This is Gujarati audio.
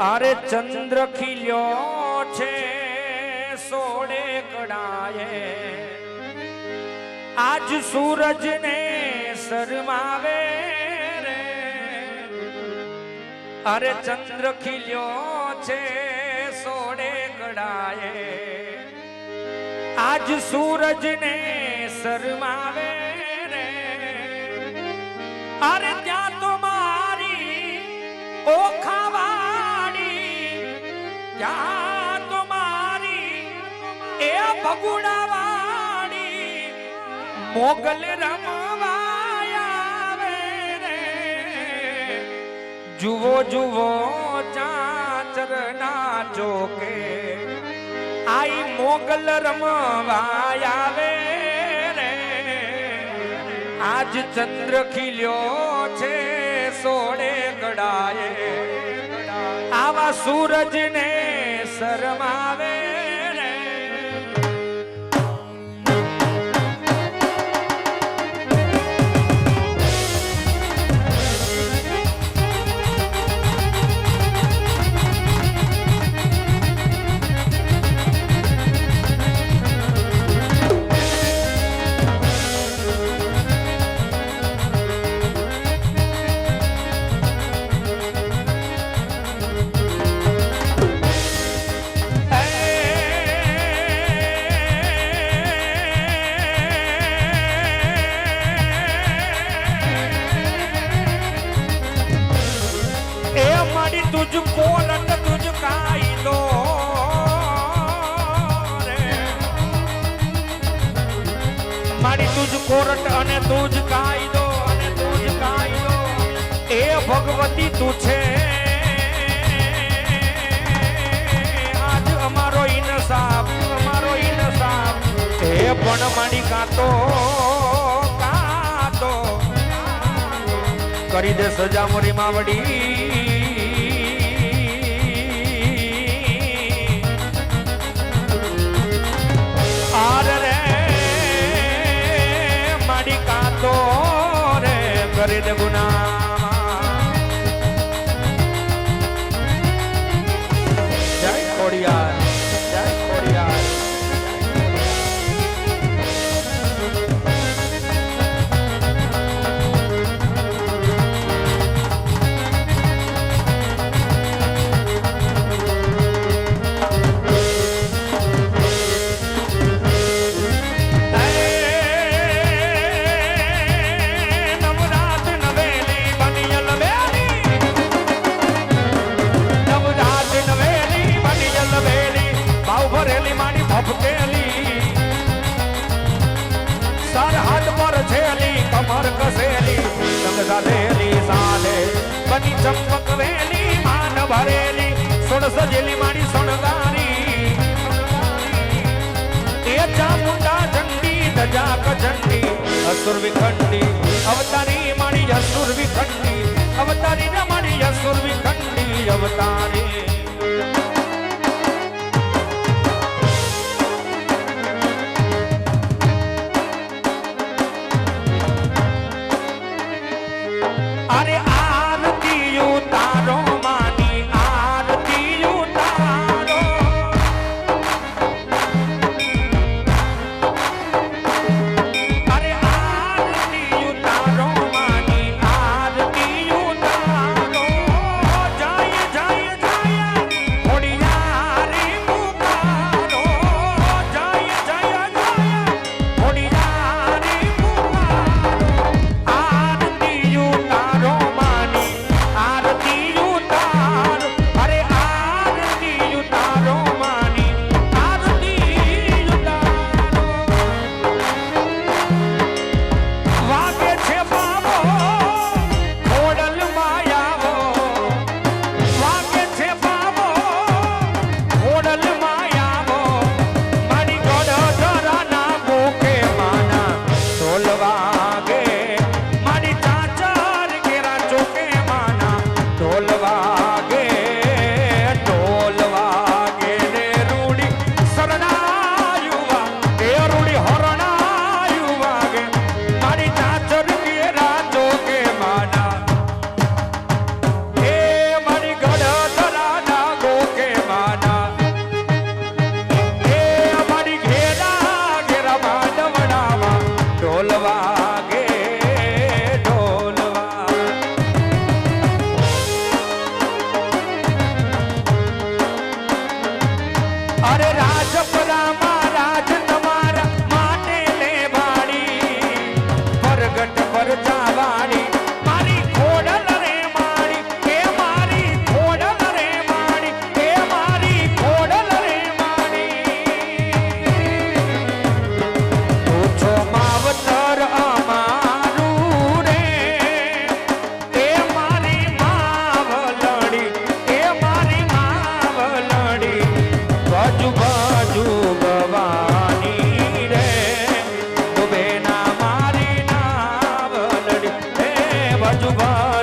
અરે ચંદ્ર ખીલ્યો છે સોડે કડાયે આજ સૂરજ ને શરમાવે રે. અરે ચંદ્ર ખીલ્યો છે સોડે કડાયે આજ સૂરજ ને શરમાવે રે. અરે ત્યાં તો મારી ઓખાવાડી ત્યાં તો એ ભગુડાવાડી મોગલ રમવાયા રે. જુઓ જુઓ ચાચર ના ચોકે આઈ મોગલ રમવાયા રે. આજ ચંદ્ર ખીલ્યો છે સોળે ગડાએ. આવા સૂરજ ને તુજ તુજ કાયદો રે મારી તુજ કોરટ અને તુજ કાયદો અને તુજ કાયદો એ ભગવતી તું છે આજ અમારો ઇનસાફ અમારો ઇનસાફ એ પણ મારી કાતો કાતો કરી દે સજા મોરી માવડી વેલી માન ભરેલી સુણ સજેલી મારી સોણગારી. એ ચામુંડા ઝંડી ધજા કઝંડી અસુર વિખંડી. અવતારી મારી અસુર વિખંડી, અવતારી ના મારી અસુર વિખંડી, અવતારી. जुबा